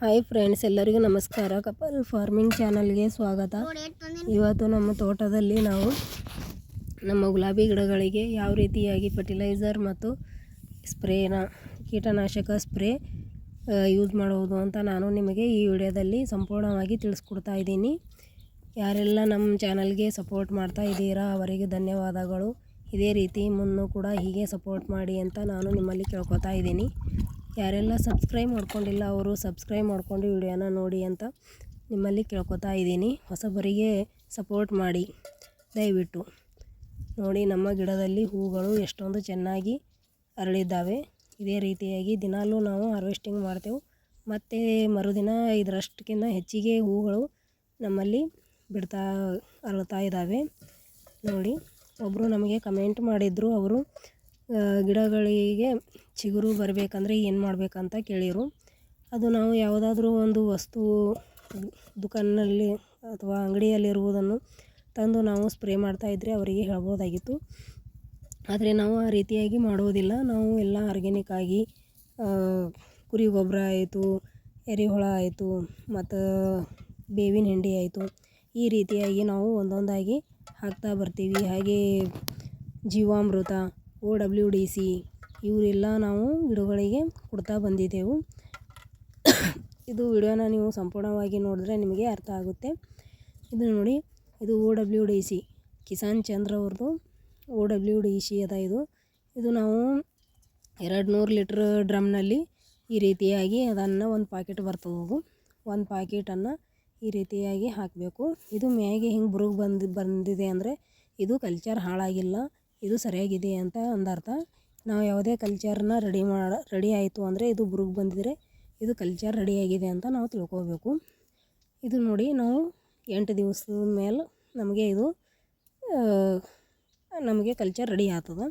Hi friends ಎಲ್ಲರಿಗೂ ನಮಸ್ಕಾರ. Couple farming ಚಾನಲ್ಗೆ ಸ್ವಾಗತ. ಇವತ್ತು ನಮ್ಮ ತೋಟದಲ್ಲಿ ನಾವು ನಮ್ಮ ಗುಲಾಬಿ ಗಿಡಗಳಿಗೆ ಯಾವ ರೀತಿಯಾಗಿ ಫರ್ಟಿಲೈಸರ್ ಮತ್ತು ಸ್ಪ್ರೇನ ಕೀಟನಾಶಕ ಸ್ಪ್ರೇ ಯೂಸ್ ಮಾಡುವುದು ಅಂತ ನಾನು ನಿಮಗೆ ಈ ವಿಡಿಯೋದಲ್ಲಿ ಸಂಪೂರ್ಣವಾಗಿ ತಿಳಿಸ್ಕೊಡ್ತಾ ಇದ್ದೀನಿ. ಯಾರೆಲ್ಲ ನಮ್ಮ ಚಾನಲ್ಗೆ ಸಪೋರ್ಟ್ ಮಾಡ್ತಾ ಇದ್ದೀರಾ, ಅವರಿಗೆ ಧನ್ಯವಾದಗಳು. ಇದೇ ರೀತಿ ಮುನ್ನೂ ಕೂಡ ಹೀಗೆ ಸಪೋರ್ಟ್ ಮಾಡಿ ಅಂತ ನಾನು ನಿಮ್ಮಲ್ಲಿ ಕೇಳ್ಕೊತಾ ಇದ್ದೀನಿ. ಯಾರೆಲ್ಲ ಸಬ್ಸ್ಕ್ರೈಬ್ ಮಾಡ್ಕೊಂಡಿಲ್ಲ ಅವರು ಸಬ್ಸ್ಕ್ರೈಬ್ ಮಾಡ್ಕೊಂಡು ವಿಡಿಯೋನ ನೋಡಿ ಅಂತ ನಿಮ್ಮಲ್ಲಿ ಕೇಳ್ಕೊತಾ ಇದ್ದೀನಿ. ಹೊಸಬರಿಗೆ ಸಪೋರ್ಟ್ ಮಾಡಿ. ದಯವಿಟ್ಟು. ನೋಡಿ, ನಮ್ಮ ಗಿಡದಲ್ಲಿ ಹೂಗಳು ಎಷ್ಟೊಂದು ಚೆನ್ನಾಗಿ ಅರಳಿದ್ದಾವೆ. ಇದೇ ರೀತಿಯಾಗಿ ದಿನಾಲೂ ನಾವು ಹಾರ್ವೆಸ್ಟಿಂಗ್ ಮಾಡ್ತೇವೆ. ಮತ್ತು ಮರುದಿನ ಇದರಷ್ಟಕ್ಕಿಂತ ಹೆಚ್ಚಿಗೆ ಹೂಗಳು ನಮ್ಮಲ್ಲಿ ಬಿಡ್ತಾ, ಅರಳ್ತಾ ಇದ್ದಾವೆ. ನೋಡಿ ಒಬ್ಬರು ನಮಗೆ ಕಮೆಂಟ್ ಮಾಡಿದರು, ಅವರು ಗಿಡಗಳಿಗೆ ಚಿಗುರು ಬರಬೇಕಂದ್ರೆ ಏನು ಮಾಡಬೇಕಂತ ಕೇಳಿದರು ಅದು ನಾವು ಯಾವುದಾದ್ರೂ ಒಂದು ವಸ್ತು ದುಖಾನಲ್ಲಿ ಅಥವಾ ಅಂಗಡಿಯಲ್ಲಿರುವುದನ್ನು ತಂದು ನಾವು ಸ್ಪ್ರೇ ಮಾಡ್ತಾ ಇದ್ದರೆ ಅವರಿಗೆ ಹೇಳ್ಬೋದಾಗಿತ್ತು. ಆದರೆ ನಾವು ಆ ರೀತಿಯಾಗಿ ಮಾಡುವುದಿಲ್ಲ. ನಾವು ಎಲ್ಲ ಆರ್ಗ್ಯಾನಿಕ್ ಆಗಿ ಕುರಿ ಗೊಬ್ಬರ ಆಯಿತು ಎರೆಹುಳ ಆಯಿತು, ಮತ್ತು ಬೇವಿನ ಹಿಂಡಿ ಆಯಿತು, ಈ ರೀತಿಯಾಗಿ ನಾವು ಒಂದೊಂದಾಗಿ ಹಾಕ್ತಾ ಬರ್ತೀವಿ. ಹಾಗೆ ಜೀವಾಮೃತ ಓ ಡಬ್ಲ್ಯೂ ಡಿ ಸಿ ಇವರೆಲ್ಲ ನಾವು ಗಿಡಗಳಿಗೆ ಕೊಡ್ತಾ ಬಂದಿದ್ದೆವು. ಇದು ವಿಡಿಯೋನ ನೀವು ಸಂಪೂರ್ಣವಾಗಿ ನೋಡಿದ್ರೆ ನಿಮಗೆ ಅರ್ಥ ಆಗುತ್ತೆ. ಇದು ನೋಡಿ, ಇದು O W D C, Kisan Chandra ಅವ್ರದ್ದು ಓ ಡಬ್ಲ್ಯೂ ಡಿ ಸಿ ಅದ ಇದು. ಇದು ನಾವು ಎರಡು ನೂರು ಲೀಟ್ರ್ ಡ್ರಮ್ನಲ್ಲಿ ಈ ರೀತಿಯಾಗಿ ಅದನ್ನು ಒಂದು ಪಾಕೆಟ್ ಬರ್ತದೆ ಅದು ಒಂದು ಪಾಕೆಟನ್ನು ಈ ರೀತಿಯಾಗಿ ಹಾಕಬೇಕು. ಇದು ಮ್ಯಾಗೆ ಹಿಂಗೆ ಬುರುಗು ಬಂದು ಬಂದಿದೆ ಅಂದರೆ ಇದು ಕಲ್ಚರ್ ಹಾಳಾಗಿಲ್ಲ. ಇದು ಸರಿಯಾಗಿದೆ ಅಂತ ಅಂದರ್ಥ, ನಾವು ಯಾವುದೇ ಕಲ್ಚರ್ನ ರೆಡಿ ಮಾಡ ರೆಡಿ ಆಯಿತು ಅಂದರೆ ಇದು ಬುರುಗ್ ಬಂದಿದ್ರೆ ಇದು ಕಲ್ಚರ್ ರೆಡಿಯಾಗಿದೆ ಅಂತ ನಾವು ತಿಳ್ಕೊಬೇಕು. ಇದು ನೋಡಿ ನಾವು ಎಂಟು ದಿವಸದ ಮೇಲೆ ನಮಗೆ ಇದು ನಮಗೆ ಕಲ್ಚರ್ ರೆಡಿ ಆಗ್ತದೆ.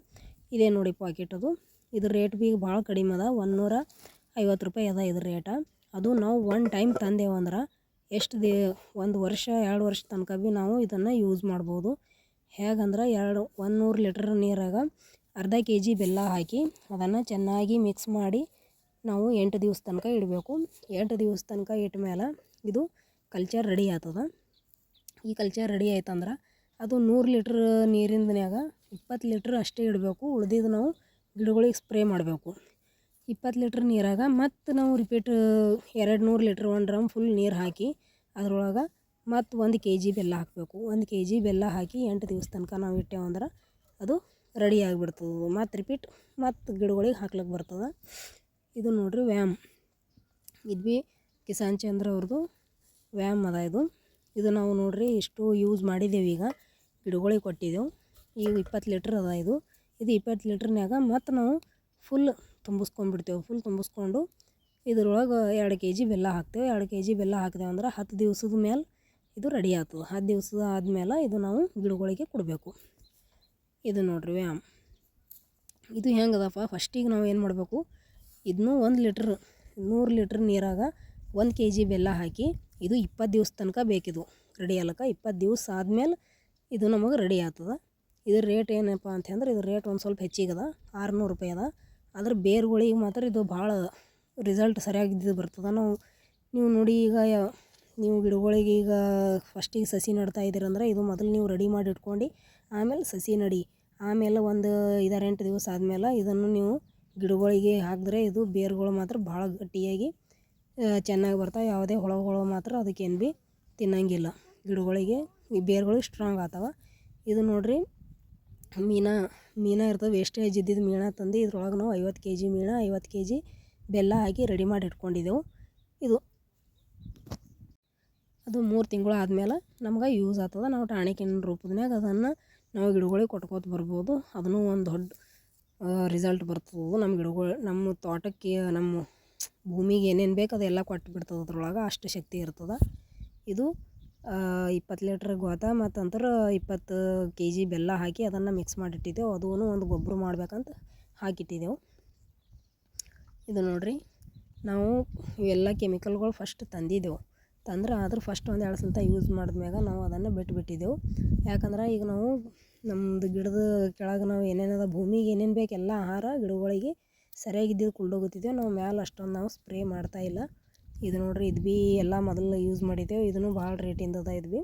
ಇದೇ ನೋಡಿ ಪಾಕೆಟ್ ಅದು. ಇದ್ರ ರೇಟ್ ಬಿ ಭಾಳ ಕಡಿಮೆ ಅದ. ಒಂದುನೂರ ಐವತ್ತು ರೂಪಾಯಿ ಅದ ಇದ್ರ ರೇಟ ಅದು ನಾವು ಒನ್ ಟೈಮ್ ತಂದೇವಂದ್ರೆ ಎಷ್ಟು ದೇ, ಒಂದು ವರ್ಷ, ಎರಡು ವರ್ಷ ತನಕ ಭೀ ನಾವು ಇದನ್ನು ಯೂಸ್ ಮಾಡ್ಬೋದು. ಹೇಗಂದ್ರೆ ಎರಡು ಒಂದು ನೂರು ಲೀಟ್ರ್ ನೀರಾಗ ಅರ್ಧ ಕೆ ಜಿ ಬೆಲ್ಲ ಹಾಕಿ ಅದನ್ನು ಚೆನ್ನಾಗಿ ಮಿಕ್ಸ್ ಮಾಡಿ ನಾವು ಎಂಟು ದಿವಸ ತನಕ ಇಡಬೇಕು. ಎಂಟು ದಿವಸ ತನಕ ಇಟ್ಟ ಮೇಲೆ ಇದು ಕಲ್ಚರ್ ರೆಡಿ ಆತದ ಈ ಕಲ್ಚರ್ ರೆಡಿ ಆಯ್ತಂದ್ರೆ ಅದು ನೂರು ಲೀಟ್ರ್ ನೀರಿಂದನ್ಯಾಗ ಇಪ್ಪತ್ತು ಲೀಟ್ರ್ ಅಷ್ಟೇ ಇಡಬೇಕು. ಉಳ್ದಿದ್ದು ನಾವು ಗಿಡಗಳಿಗೆ ಸ್ಪ್ರೇ ಮಾಡಬೇಕು. ಇಪ್ಪತ್ತು ಲೀಟ್ರ್ ನೀರಾಗ ಮತ್ತು ನಾವು ರಿಪೀಟ್ ಎರಡು ನೂರು ಲೀಟ್ರ್ ಒಂದು ಡ್ರಮ್ ಫುಲ್ ನೀರು ಹಾಕಿ ಅದ್ರೊಳಗೆ ಮತ್ತು ಒಂದು ಕೆ ಜಿ ಬೆಲ್ಲ ಹಾಕಬೇಕು. ಒಂದು ಕೆ ಜಿ ಬೆಲ್ಲ ಹಾಕಿ ಎಂಟು ದಿವಸ ತನಕ ನಾವು ಇಟ್ಟೇವಂದ್ರೆ ಅದು ರೆಡಿ ಆಗಿಬಿಡ್ತದೆ. ಮತ್ತು ರಿಪೀಟ್ ಮತ್ತು ಗಿಡಗಳಿಗೆ ಹಾಕ್ಲಿಕ್ಕೆ ಬರ್ತದೆ. ಇದು ನೋಡಿರಿ ವ್ಯಾಮ್. ಇದು ಭೀ ಕಿಸಾನ್ ಚಂದ್ರ ಅವ್ರದ್ದು ವ್ಯಾಮ್ ಅದ ಇದು. ಇದು ನಾವು ನೋಡಿರಿ ಇಷ್ಟು ಯೂಸ್ ಮಾಡಿದ್ದೇವೆ ಈಗ. ಗಿಡಗಳಿಗೆ ಕೊಟ್ಟಿದ್ದೆವು ಈಗ ಇಪ್ಪತ್ತು ಲೀಟ್ರ್ ಅದ ಇದು. ಇದು ಇಪ್ಪತ್ತು ಲೀಟ್ರ್ನ್ಯಾಗ ಮತ್ತು ನಾವು ಫುಲ್ ತುಂಬಿಸ್ಕೊಂಡ್ಬಿಡ್ತೇವೆ ಫುಲ್ ತುಂಬಿಸ್ಕೊಂಡು ಇದ್ರೊಳಗೆ ಎರಡು ಕೆ ಜಿ ಬೆಲ್ಲ ಹಾಕ್ತೇವೆ. ಎರಡು ಕೆ ಜಿ ಬೆಲ್ಲ ಹಾಕಿದೆವು ಅಂದ್ರೆ ಹತ್ತು ದಿವಸದ ಮೇಲೆ ಇದು ರೆಡಿ ಆಗ್ತದೆ. ಹತ್ತು ದಿವಸ ಆದಮೇಲೆ ಇದು ನಾವು ಗಿಡಗಳಿಗೆ ಕೊಡಬೇಕು. ಇದು ನೋಡ್ರಿ ವ್ಯಾಮ್. ಇದು ಹೆಂಗದಪ್ಪ? ಫಸ್ಟಿಗೆ ನಾವು ಏನು ಮಾಡಬೇಕು? ಇದನ್ನು ಒಂದು ಲೀಟ್ರ್, ನೂರು ಲೀಟ್ರ್ ನೀರಾಗ ಒಂದು ಕೆ ಜಿ ಬೆಲ್ಲ ಹಾಕಿ ಇದು ಇಪ್ಪತ್ತು ದಿವಸ ತನಕ ಬೇಕಿದು ರೆಡಿ ಆಗ್ಲಕ್ಕ ಇಪ್ಪತ್ತು ದಿವಸ ಆದಮೇಲೆ ಇದು ನಮಗೆ ರೆಡಿ ಆಗ್ತದೆ. ಇದ್ರ ರೇಟ್ ಏನಪ್ಪ ಅಂತಂದ್ರೆ ಇದ್ರ ರೇಟ್ ಒಂದು ಸ್ವಲ್ಪ ಹೆಚ್ಚಿಗದ ಆರುನೂರು ರೂಪಾಯಿ ಅದ. ಆದ್ರೆ ಬೇರುಗಳಿಗೆ ಮಾತ್ರ ಇದು ಭಾಳ ರಿಸಲ್ಟ್ ಸರಿಯಾಗಿದ್ದು ಬರ್ತದೆ. ನಾವು, ನೀವು ನೋಡಿ ಈಗ ನೀವು ಗಿಡಗಳಿಗೆ ಈಗ ಫಸ್ಟಿಗೆ ಸಸಿ ನೆಡ್ತಾ ಇದ್ದೀರಂದ್ರೆ ಇದು ಮೊದಲು ನೀವು ರೆಡಿ ಮಾಡಿ ಇಟ್ಕೊಂಡು ಆಮೇಲೆ ಸಸಿ ನಡಿ. ಆಮೇಲೆ ಒಂದು ಐದಾರು ಎಂಟು ದಿವಸ ಆದಮೇಲೆ ಇದನ್ನು ನೀವು ಗಿಡಗಳಿಗೆ ಹಾಕಿದ್ರೆ ಇದು ಬೇರುಗಳು ಮಾತ್ರ ಭಾಳ ಗಟ್ಟಿಯಾಗಿ ಚೆನ್ನಾಗಿ ಬರ್ತಾವೆ. ಯಾವುದೇ ಹುಳಗಳು ಮಾತ್ರ ಅದಕ್ಕೇನು ಭೀ ತಿನ್ನಂಗಿಲ್ಲ. ಗಿಡಗಳಿಗೆ ಈ ಬೇರುಗಳಿಗೆ ಸ್ಟ್ರಾಂಗ್ ಆಗ್ತಾವ. ಇದು ನೋಡ್ರಿ, ಮೀನಾ, ಮೀನ ಇರ್ತವೆ. ವೇಸ್ಟೇಜ್ ಇದ್ದಿದ್ದು ಮೀನ ತಂದು ಇದ್ರೊಳಗೆ ನಾವು ಐವತ್ತು ಕೆ ಜಿ ಮೀನ, ಐವತ್ತು ಕೆ ಜಿ ಬೆಲ್ಲ ಹಾಕಿ ರೆಡಿ ಮಾಡಿ ಇಟ್ಕೊಂಡಿದ್ದೆವು. ಇದು ಅದು ಮೂರು ತಿಂಗಳು ಆದಮೇಲೆ ನಮ್ಗೆ ಯೂಸ್ ಆಗ್ತದೆ. ನಾವು ಟಾಣಿಕಿನ ರೂಪದ್ನ್ಯಾಗ ಅದನ್ನು ನಾವು ಗಿಡಗಳಿಗೆ ಕೊಟ್ಕೋತ ಬರ್ಬೋದು. ಅದನ್ನು ಒಂದು ದೊಡ್ಡ ರಿಸಲ್ಟ್ ಬರ್ತದೆ ನಮ್ಮ ಗಿಡಗಳು ನಮ್ಮ ತೋಟಕ್ಕೆ ನಮ್ಮ ಭೂಮಿಗೆ ಏನೇನು ಬೇಕು ಅದೆಲ್ಲ ಕೊಟ್ಟು ಬಿಡ್ತದೆ ಅದ್ರೊಳಗೆ. ಅಷ್ಟು ಶಕ್ತಿ ಇರ್ತದೆ. ಇದು ಇಪ್ಪತ್ತು ಲೀಟ್ರ್ ಗೋತ ಮತ್ತು ಅಂತರ ಇಪ್ಪತ್ತು ಕೆ ಜಿ ಬೆಲ್ಲ ಹಾಕಿ ಅದನ್ನು ಮಿಕ್ಸ್ ಮಾಡಿಟ್ಟಿದ್ದೆವು. ಅದೂ ಒಂದು ಗೊಬ್ಬರ ಮಾಡ್ಬೇಕಂತ ಹಾಕಿಟ್ಟಿದ್ದೆವು. ಇದು ನೋಡಿರಿ, ನಾವು ಇವೆಲ್ಲ ಕೆಮಿಕಲ್ಗಳು ಫಸ್ಟ್ ತಂದಿದ್ದೆವು. ತಂದ್ರೆ ಆದ್ರೆ ಫಸ್ಟ್ ಒಂದು ಎರಡು ಸಲ ಯೂಸ್ ಮಾಡಿದ್ಮ್ಯಾಗ ನಾವು ಅದನ್ನು ಬಿಟ್ಬಿಟ್ಟಿದ್ದೆವು. ಯಾಕಂದ್ರೆ ಈಗ ನಾವು ನಮ್ಮದು ಗಿಡದ ಕೆಳಗೆ ನಾವು ಏನೇನದ ಭೂಮಿಗೆ ಏನೇನು ಬೇಕು ಎಲ್ಲ ಆಹಾರ ಗಿಡಗಳಿಗೆ ಸರಿಯಾಗಿದ್ದು ಕುಲ್ದೋಗುತ್ತಿದ್ದೆವು ನಾವು ಮ್ಯಾಲೆ ಅಷ್ಟೊಂದು ನಾವು ಸ್ಪ್ರೇ ಮಾಡ್ತಾ ಇಲ್ಲ. ಇದು ನೋಡ್ರಿ, ಇದು ಭೀ ಎಲ್ಲ ಮೊದಲು ಯೂಸ್ ಮಾಡಿದ್ದೆವು. ಇದನ್ನು ಭಾಳ ರೇಟಿಂದ ಅದ ಇದು ಭೀ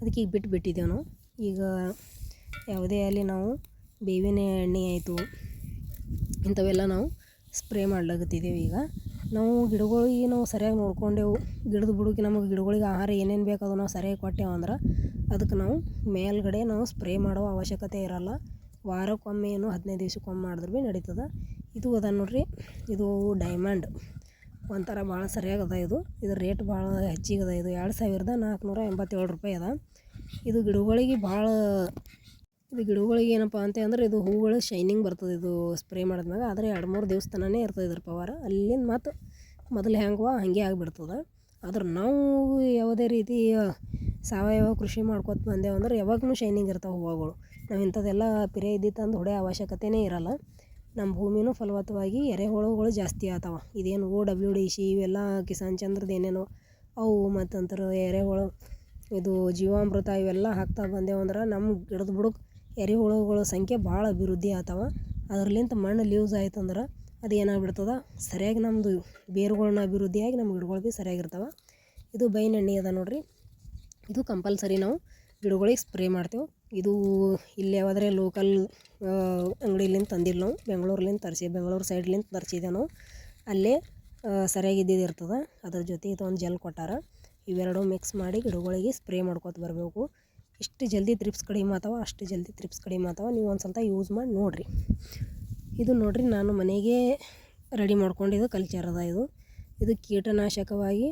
ಅದಕ್ಕೆ ಈಗ ಬಿಟ್ಟು ಬಿಟ್ಟಿದ್ದೆವು ನಾವು. ಈಗ ಯಾವುದೇ ಅಲ್ಲಿ ನಾವು ಬೇವಿನ ಎಣ್ಣೆ ಆಯಿತು, ಇಂಥವೆಲ್ಲ ನಾವು ಸ್ಪ್ರೇ ಮಾಡ್ಲಾಗತ್ತಿದ್ದೇವೆ ಈಗ. ನಾವು ಗಿಡಗಳಿಗೆ ನಾವು ಸರಿಯಾಗಿ ನೋಡ್ಕೊಂಡೆವು, ಗಿಡದ ಬುಡಕ್ಕೆ ನಮಗೆ ಗಿಡಗಳಿಗೆ ಆಹಾರ ಏನೇನು ಬೇಕು ಅದು ನಾವು ಸರಿಯಾಗಿ ಕೊಟ್ಟೆವು ಅಂದ್ರೆ ಅದಕ್ಕೆ ನಾವು ಮೇಲ್ಗಡೆ ನಾವು ಸ್ಪ್ರೇ ಮಾಡೋ ಅವಶ್ಯಕತೆ ಇರಲ್ಲ. ವಾರಕ್ಕೊಮ್ಮೆ ಏನು ಹದಿನೈದು ದಿವ್ಸಕ್ಕೊಮ್ಮೆ ಮಾಡಿದ್ರೆ ಭೀ ನಡೀತದೆ. ಇದು ಅದ ನೋಡ್ರಿ, ಇದು ಡೈಮಂಡ್ ಒಂಥರ ಭಾಳ ಸರಿಯಾಗಿ ಅದ ಇದು. ಇದ್ರ ರೇಟ್ ಭಾಳ ಹೆಚ್ಚಿಗೆ ಅದ ಇದು. ಎರಡು ಸಾವಿರದ ನಾಲ್ಕುನೂರ ಎಂಬತ್ತೇಳು ರೂಪಾಯಿ ಅದ. ಇದು ಗಿಡಗಳಿಗೆ ಭಾಳ, ಇದು ಗಿಡಗಳಿಗೆ ಏನಪ್ಪ ಅಂತ ಅಂದ್ರೆ ಇದು ಹೂಗಳು ಶೈನಿಂಗ್ ಬರ್ತದೆ ಇದು ಸ್ಪ್ರೇ ಮಾಡಿದ್ಮ್ಯಾಗ. ಆದರೆ ಎರಡು ಮೂರು ದಿವ್ಸ ತನಕನೇ ಇರ್ತದೆ ಇದ್ರ ಪವರ್. ಅಲ್ಲಿಂದ ಮತ್ತು ಮೊದಲು ಹೆಂಗವ ಹಾಗೆ ಆಗಿಬಿಡ್ತದೆ. ಆದ್ರೆ ನಾವು ಯಾವುದೇ ರೀತಿ ಸಾವಯವ ಕೃಷಿ ಮಾಡ್ಕೊತ ಬಂದೇವು ಅಂದ್ರೆ ಯಾವಾಗ್ಲೂ ಶೈನಿಂಗ್ ಇರ್ತಾವೆ ಹೂವುಗಳು. ನಾವು ಇಂಥದ್ದೆಲ್ಲ ಪಿರೆ ಇದ್ದಿತ್ತಂದು ಹೊಡೆಯೋ ಅವಶ್ಯಕತೆನೇ ಇರಲ್ಲ. ನಮ್ಮ ಭೂಮಿನೂ ಫಲವತ್ತವಾಗಿ ಎರೆಹುಳುಗಳು ಜಾಸ್ತಿ ಆಗ್ತಾವೆ ಇದೇನು ಓ ಡಬ್ಲ್ಯೂ ಡಿ ಸಿ ಇವೆಲ್ಲ ಕಿಸಾನ್ ಚಂದ್ರದ ಏನೇನೋ ಅವು ಮತ್ತಂತರ ಎರೆಹುಳು, ಇದು ಜೀವಾಮೃತ ಇವೆಲ್ಲ ಹಾಕ್ತಾ ಬಂದೇವು ಅಂದ್ರೆ ನಮ್ಮ ಗಿಡದ ಬುಡಕ್ಕೆ ಎರೆಹುಳುಗಳ ಸಂಖ್ಯೆ ಭಾಳ ಅಭಿವೃದ್ಧಿ ಆತವ. ಅದ್ರಲಿಂತ ಮಣ್ಣು ಲೂಸ್ ಆಯ್ತು ಅಂದ್ರೆ ಅದು ಏನಾಗ್ಬಿಡ್ತದೆ? ಸರಿಯಾಗಿ ನಮ್ಮದು ಬೇರುಗಳನ್ನ ಅಭಿವೃದ್ಧಿಯಾಗಿ ನಮ್ಮ ಗಿಡಗಳು ಭೀ ಸರಿಯಾಗಿರ್ತಾವೆ. ಇದು ಬೈನ್ ಎಣ್ಣೆ ಅದ ನೋಡ್ರಿ. ಇದು ಕಂಪಲ್ಸರಿ ನಾವು ಗಿಡಗಳಿಗೆ ಸ್ಪ್ರೇ ಮಾಡ್ತೇವೆ. ಇದು ಇಲ್ಲಿ ಯಾವಾದ್ರೆ ಲೋಕಲ್ ಅಂಗಡಿಲಿಂದ ತಂದಿಲ್ಲ ನಾವು. ಬೆಂಗಳೂರ್ಲಿಂದ ತರಿಸಿ, ಬೆಂಗಳೂರು ಸೈಡ್ಲಿಂದ ತರಿಸಿದೆ ನಾವು. ಅಲ್ಲೇ ಸರಿಯಾಗಿ ಇದ್ದಿದ್ದು ಇರ್ತದೆ. ಅದ್ರ ಜೊತೆ ಇದೊಂದು ಜೆಲ್ ಕೊಟ್ಟಾರ. ಇವೆರಡು ಮಿಕ್ಸ್ ಮಾಡಿ ಗಿಡಗಳಿಗೆ ಸ್ಪ್ರೇ ಮಾಡ್ಕೊತ ಬರಬೇಕು. ಎಷ್ಟು ಜಲ್ದಿ ತ್ರಿಪ್ಸ್ ಕಡಿಮೆ ಆತವ, ಅಷ್ಟು ಜಲ್ದಿ ತ್ರಿಪ್ಸ್ ಕಡಿಮೆ ಆತಾವ. ನೀವು ಒಂದು ಸಲ ಯೂಸ್ ಮಾಡಿ ನೋಡಿರಿ. ಇದು ನೋಡ್ರಿ, ನಾನು ಮನೆಗೆ ರೆಡಿ ಮಾಡ್ಕೊಂಡಿದ್ದು ಕಲ್ಚರ್ ಅದ ಇದು. ಇದು ಕೀಟನಾಶಕವಾಗಿ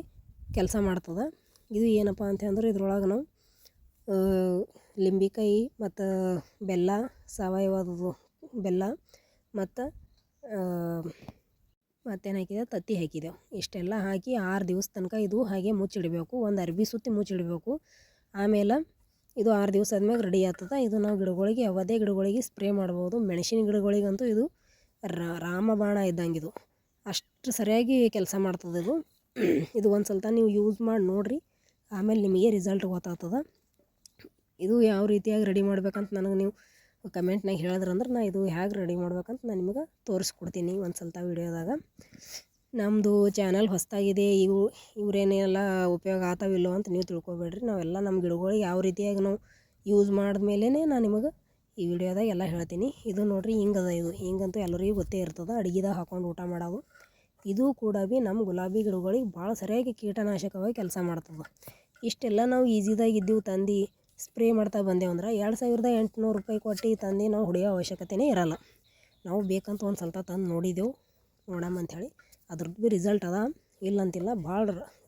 ಕೆಲಸ ಮಾಡ್ತದೆ. ಇದು ಏನಪ್ಪ ಅಂತಂದ್ರೆ ಇದ್ರೊಳಗೆ ನಾವು ಲಿಂಬಿಕಾಯಿ ಮತ್ತು ಬೆಲ್ಲ ಸಾವಯವದು ಬೆಲ್ಲ ಮತ್ತು ಮತ್ತೇನು ಹಾಕಿದೆ, ತತ್ತಿ ಹಾಕಿದೆವು ಇಷ್ಟೆಲ್ಲ ಹಾಕಿ ಆರು ದಿವಸ ತನಕ ಇದು ಹಾಗೆ ಮುಚ್ಚಿಡಬೇಕು. ಒಂದು ಅರ್ಬಿ ಸುತ್ತಿ ಮುಚ್ಚಿಡಬೇಕು. ಆಮೇಲೆ ಇದು ಆರು ದಿವಸ ಆದ್ಮೇಲೆ ರೆಡಿ ಆಗ್ತದೆ. ಇದು ನಾವು ಗಿಡಗಳಿಗೆ ಯಾವುದೇ ಗಿಡಗಳಿಗೆ ಸ್ಪ್ರೇ ಮಾಡ್ಬೋದು. ಮೆಣಸಿನ ಗಿಡಗಳಿಗಂತೂ ಇದು ರಾಮಬಾಣ ಇದ್ದಂಗೆ ಇದು. ಅಷ್ಟು ಸರಿಯಾಗಿ ಕೆಲಸ ಮಾಡ್ತದೆ ಇದು. ಇದು ಒಂದು ಸ್ವಲ್ಪ ನೀವು ಯೂಸ್ ಮಾಡಿ ನೋಡಿರಿ. ಆಮೇಲೆ ನಿಮಗೆ ರಿಸಲ್ಟ್ ಗೊತ್ತಾಗ್ತದೆ. ಇದು ಯಾವ ರೀತಿಯಾಗಿ ರೆಡಿ ಮಾಡ್ಬೇಕಂತ ನನಗೆ ನೀವು ಕಮೆಂಟ್ನಾಗ ಹೇಳಿದ್ರಂದ್ರೆ ನಾ ಇದು ಹೇಗೆ ರೆಡಿ ಮಾಡ್ಬೇಕಂತ ನಾನು ನಿಮಗೆ ತೋರಿಸ್ಕೊಡ್ತೀನಿ ಒಂದು ಸ್ವಲ್ಪ ವೀಡಿಯೋದಾಗ ನಮ್ಮದು ಚಾನಲ್ ಹೊಸದಾಗಿದೆ ಇವು, ಇವ್ರೇನೆಲ್ಲ ಉಪಯೋಗ ಆಗ್ತಾವಿಲ್ಲೋ ಅಂತ ನೀವು ತಿಳ್ಕೊಬೇಡ್ರಿ. ನಾವೆಲ್ಲ ನಮ್ಮ ಗಿಡಗಳಿಗೆ ಯಾವ ರೀತಿಯಾಗಿ ನಾವು ಯೂಸ್ ಮಾಡಿದ್ಮೇಲೆ ನಾನು ನಿಮಗೆ ಈ ವಿಡಿಯೋದಾಗ ಎಲ್ಲ ಹೇಳ್ತೀನಿ. ಇದು ನೋಡಿರಿ ಹಿಂಗದ ಇದು. ಹಿಂಗಂತೂ ಎಲ್ಲರಿಗೂ ಗೊತ್ತೇ ಇರ್ತದೆ. ಅಡುಗೆದಾಗ ಹಾಕೊಂಡು ಊಟ ಮಾಡೋದು. ಇದು ಕೂಡ ಭೀ ನಮ್ಮ ಗುಲಾಬಿ ಗಿಡಗಳಿಗೆ ಭಾಳ ಸರಿಯಾಗಿ ಕೀಟನಾಶಕವಾಗಿ ಕೆಲಸ ಮಾಡ್ತದೆ. ಇಷ್ಟೆಲ್ಲ ನಾವು ಈಸಿದಾಗ ಇದ್ದೀವಿ ತಂದು ಸ್ಪ್ರೇ ಮಾಡ್ತಾ ಬಂದೇವು ಅಂದ್ರೆ ಎರಡು ಸಾವಿರದ ಎಂಟುನೂರು ರೂಪಾಯಿ ಕೊಟ್ಟು ತಂದು ನಾವು ಹೊಡೆಯೋ ಅವಶ್ಯಕತೆನೇ ಇರಲ್ಲ. ನಾವು ಬೇಕಂತ ಒಂದು ಸ್ವಲ್ಪ ತಂದು ನೋಡಿದೆವು. ನೋಡಮ್ಮ ಅಂಥೇಳಿ ಅದ್ರದ್ದು ಭೀ ರಿಸಲ್ಟ್ ಅದ. ಇಲ್ಲಂತಿಲ್ಲ, ಭಾಳ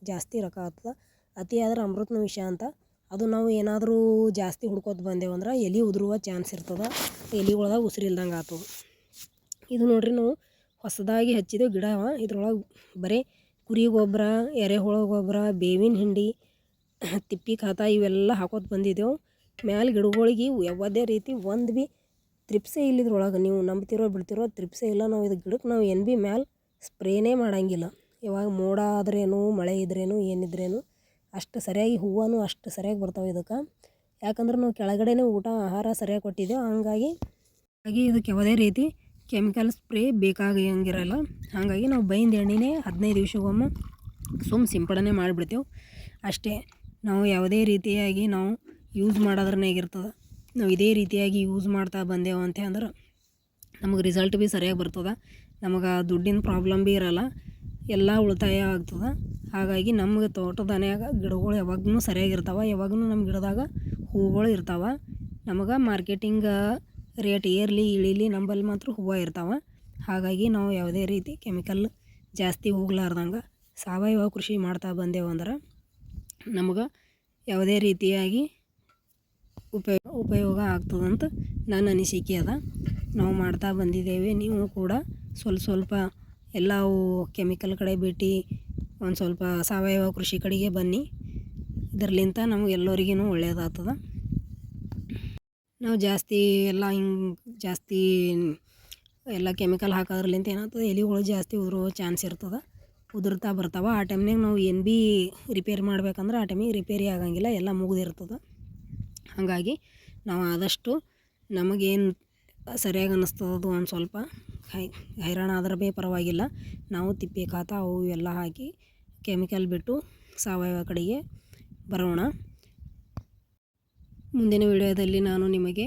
ಜಾಸ್ತಿ ರೊಕ್ಕ ಆಗ್ತದೆ ಅತಿ ಆದ್ರೆ ಅಮೃತನ ವಿಷ ಅಂತ. ಅದು ನಾವು ಏನಾದರೂ ಜಾಸ್ತಿ ಹುಡ್ಕೋತ ಬಂದೇವು ಅಂದ್ರೆ ಎಲೆ ಉದುರುವ ಚಾನ್ಸ್ ಇರ್ತದೆ. ಎಲೆಗಳ್ದಾಗ ಉಸಿರಿಲ್ದಂಗೆ ಆಗ್ತದೆ ಇದು ನೋಡ್ರಿ ನಾವು ಹೊಸದಾಗಿ ಹಚ್ಚಿದೆವು ಗಿಡ ಇದ್ರೊಳಗೆ ಬರೀ ಕುರಿ ಗೊಬ್ಬರ ಎರೆಹುಳ ಗೊಬ್ಬರ ಬೇವಿನ ಹಿಂಡಿ, ತಿಪ್ಪಿ ಖಾತ ಇವೆಲ್ಲ ಹಾಕೋತ ಬಂದಿದ್ದೆವು ಮ್ಯಾಲೆ ಗಿಡಗಳಿಗೆ ಯಾವುದೇ ರೀತಿ ಒಂದು ಭೀ ತ್ರಿಪ್ಸೆ ಇಲ್ಲ ಇದ್ರೊಳಗೆ. ನೀವು ನಂಬ್ತಿರೋ ಬಿಡ್ತಿರೋ ತ್ರಿಪ್ಸೆ ಇಲ್ಲ. ನಾವು ಇದು ಗಿಡಕ್ಕೆ ನಾವು ಏನು ಭೀ ಮ್ಯಾಲೆ ಸ್ಪ್ರೇನೇ ಮಾಡೋಂಗಿಲ್ಲ. ಯಾವಾಗ ಮೋಡ ಆದ್ರೇನು, ಮಳೆ ಇದ್ರೇನು, ಏನಿದ್ರೇನು, ಅಷ್ಟು ಸರಿಯಾಗಿ ಹೂವೂ ಅಷ್ಟು ಸರಿಯಾಗಿ ಬರ್ತಾವೆ ಇದಕ್ಕೆ. ಯಾಕಂದ್ರೆ ನಾವು ಕೆಳಗಡೆನೇ ಊಟ, ಆಹಾರ ಸರಿಯಾಗಿ ಕೊಟ್ಟಿದ್ದೇವೆ ಹಾಗಾಗಿ ಹಾಗೆ ಇದಕ್ಕೆ ಯಾವುದೇ ರೀತಿ ಕೆಮಿಕಲ್ ಸ್ಪ್ರೇ ಬೇಕಾಗಂಗಿರಲ್ಲ ಹಾಗಾಗಿ ನಾವು ಬೈಂದ ಎಣ್ಣೆನೇ ಹದಿನೈದು ದಿವಸಗೊಮ್ಮೆ ಸುಮ್ ಸಿಂಪಡಣೆ ಮಾಡಿಬಿಡ್ತೇವೆ. ಅಷ್ಟೇ, ನಾವು ಯಾವುದೇ ರೀತಿಯಾಗಿ ನಾವು ಯೂಸ್ ಮಾಡೋದ್ರನ್ನಾಗಿರ್ತದೆ ನಾವು ಇದೇ ರೀತಿಯಾಗಿ ಯೂಸ್ ಮಾಡ್ತಾ ಬಂದೆವು ಅಂತ ಅಂದ್ರೆ ನಮಗೆ ರಿಸಲ್ಟ್ ಭೀ ಸರಿಯಾಗಿ ಬರ್ತದೆ. ನಮಗೆ ದುಡ್ಡಿನ ಪ್ರಾಬ್ಲಮ್ ಭೀ ಇರಲ್ಲ. ಎಲ್ಲ ಉಳಿತಾಯ ಆಗ್ತದೆ. ಹಾಗಾಗಿ ನಮ್ಗೆ ತೋಟದನ್ಯಾಗ ಗಿಡಗಳು ಯಾವಾಗೂ ಸರಿಯಾಗಿರ್ತಾವೆ ಯಾವಾಗೂ ನಮ್ಮ ಗಿಡದಾಗ ಹೂಗಳು ಇರ್ತಾವೆ. ನಮಗೆ ಮಾರ್ಕೆಟಿಂಗ್ ರೇಟ್ ಏರಲಿ, ಇಳಿಲಿ ನಂಬಲ್ಲಿ ಮಾತ್ರ ಹೂವು ಇರ್ತಾವೆ. ಹಾಗಾಗಿ ನಾವು ಯಾವುದೇ ರೀತಿ ಕೆಮಿಕಲ್ ಜಾಸ್ತಿ ಹೋಗ್ಲಾರ್ದಂಗೆ ಸಾವಯವ ಕೃಷಿ ಮಾಡ್ತಾ ಬಂದೆವು ಅಂದ್ರೆ ನಮಗೆ ಯಾವುದೇ ರೀತಿಯಾಗಿ ಉಪಯೋಗ ಉಪಯೋಗ ಆಗ್ತದಂತ ನನ್ನ ಅನಿಸಿಕೆ ಅದ. ನಾವು ಮಾಡ್ತಾ ಬಂದಿದ್ದೇವೆ. ನೀವು ಕೂಡ ಸ್ವಲ್ಪ ಸ್ವಲ್ಪ ಎಲ್ಲವೂ ಕೆಮಿಕಲ್ ಕಡೆ ಬಿಟ್ಟು ಒಂದು ಸ್ವಲ್ಪ ಸಾವಯವ ಕೃಷಿ ಕಡೆಗೆ ಬನ್ನಿ. ಇದರ್ಲಿಂತ ನಮ್ಗೆ ಎಲ್ಲರಿಗೂ ಒಳ್ಳೆಯದಾಗ್ತದೆ ನಾವು ಜಾಸ್ತಿ ಎಲ್ಲ ಹಿಂಗೆ ಜಾಸ್ತಿ ಎಲ್ಲ ಕೆಮಿಕಲ್ ಹಾಕೋದ್ರಲಿಂತ ಏನಾಗ್ತದೆ, ಎಲೆಗಳು ಜಾಸ್ತಿ ಉದುರೋ ಚಾನ್ಸ್ ಇರ್ತದೆ. ಉದುರ್ತಾ ಬರ್ತಾವೆ. ಆ ಟೈಮ್ನಾಗ ನಾವು ಏನು ಭೀ ರಿಪೇರಿ ಮಾಡ್ಬೇಕಂದ್ರೆ ಆ ಟೈಮಿಗೆ ರಿಪೇರಿ ಆಗಂಗಿಲ್ಲ, ಎಲ್ಲ ಮುಗಿದಿರ್ತದೆ. ಹಾಗಾಗಿ ನಾವು ಆದಷ್ಟು ನಮಗೇನು ಸರಿಯಾಗಿ ಅನ್ನಿಸ್ತದದು ಒಂದು ಸ್ವಲ್ಪ. ಹೈ ಹೈರಾಣ ಆದ್ರೆ ಭೀ ಪರವಾಗಿಲ್ಲ. ನಾವು ತಿಪ್ಪೆ ಖಾತ ಅವು ಎಲ್ಲ ಹಾಕಿ ಕೆಮಿಕಲ್ ಬಿಟ್ಟು ಸಾವಯವ ಕಡೆಗೆ ಬರೋಣ. ಮುಂದಿನ ವಿಡಿಯೋದಲ್ಲಿ ನಾನು ನಿಮಗೆ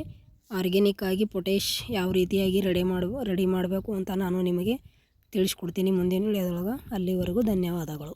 ಆರ್ಗ್ಯಾನಿಕ್ ಆಗಿ ಪೊಟ್ಯಾಶ್ ಯಾವ ರೀತಿಯಾಗಿ ರೆಡಿ ಮಾಡುವ, ರೆಡಿ ಮಾಡಬೇಕು ಅಂತ ನಾನು ನಿಮಗೆ ತಿಳಿಸ್ಕೊಡ್ತೀನಿ ಮುಂದಿನ ವಿಡಿಯೋದೊಳಗೆ. ಅಲ್ಲಿವರೆಗೂ ಧನ್ಯವಾದಗಳು.